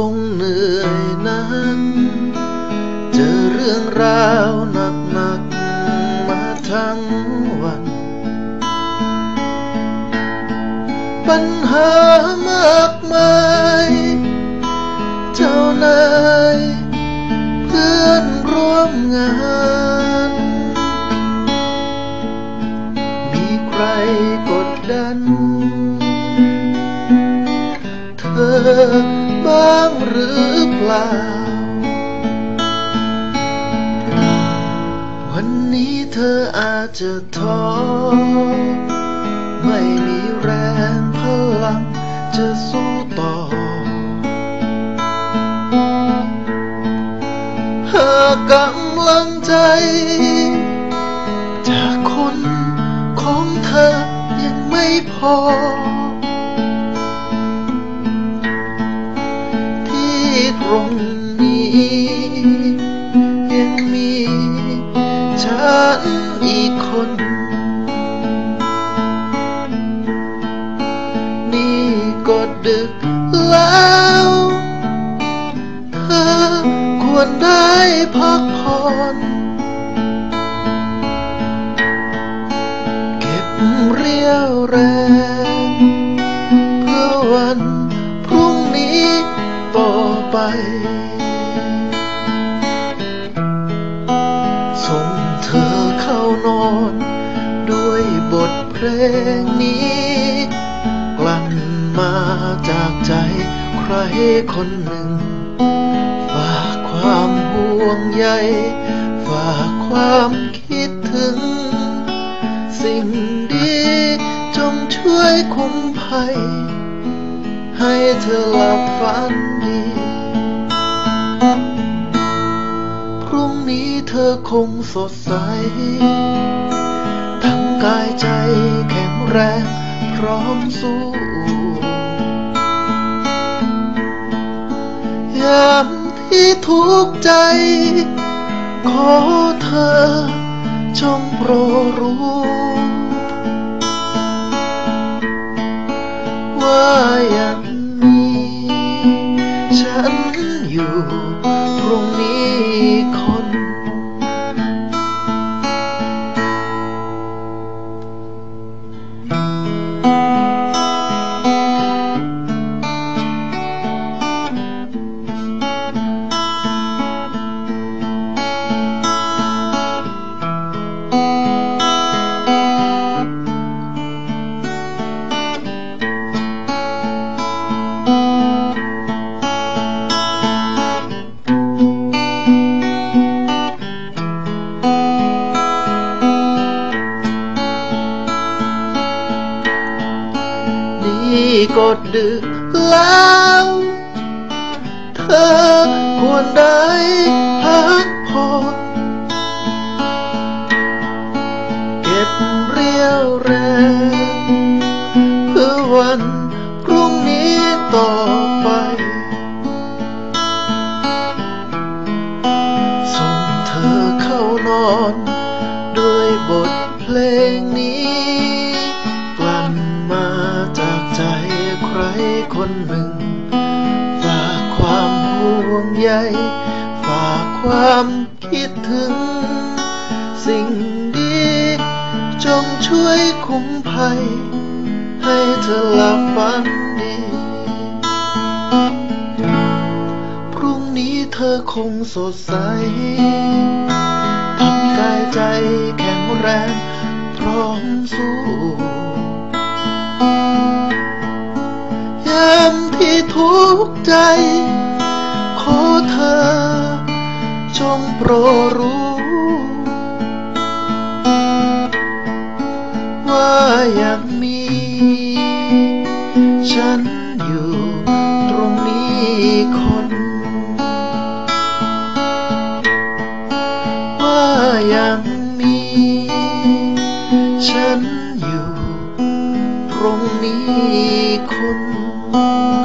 คงเหนื่อยนั้นเจอเรื่องราวหนักๆมาทั้งวัน ปัญหามากมายเจ้านายเพื่อนร่วมงาน มีใครกดดัน เธอ บ้างหรือเปล่า วันนี้เธออาจจะท้อ ไม่มีแรงพลังจะสู้ต่อ หากกำลังใจ จากคนของเธอยังไม่พอ รงนี้ ยังมีฉันอีกคน นี่ก็ดึกแล้วเธอควรได้พักผ่อนเก็บเรียวแรงเพื่อวัน ไปส่งเธอเข้านอน ด้วยบทเพลงนี้ กลั่นมาจากใจใครคนหนึ่ง ฝากความห่วงใย ฝากความคิดถึง สิ่งดีจงช่วยคุ้มภัย ให้เธอหลับฝันดี รุ่งนี้เธอคงสดใส ทั้งกายใจแข็งแรงพร้อมสู้ยามที่ทุกข์ใจ ขอเธอจงโปรรู้ ก็ดึกแล้ว เธอควรได้พักผ่อนเก็บเรียวแรงเพื่อวันพรุ่งนี้ต่อไปส่งเธอเข้านอน ใครคนหนึ่ง ฝากความห่วงใย ฝากความคิดถึง สิ่งดี จงช่วยคุ้มภัย ให้เธอหลับฝันดี พรุ่งนี้เธอคงสดใสทำกายใจแข็งแรงพร้อมสู้ามที่ทุกข์ใจ ขอเธอ จงโปรดรู้ ว่ายังมีฉันอยู่ตรงนี้คนว่ายังมีฉันอยู่ตรงนี้คน Música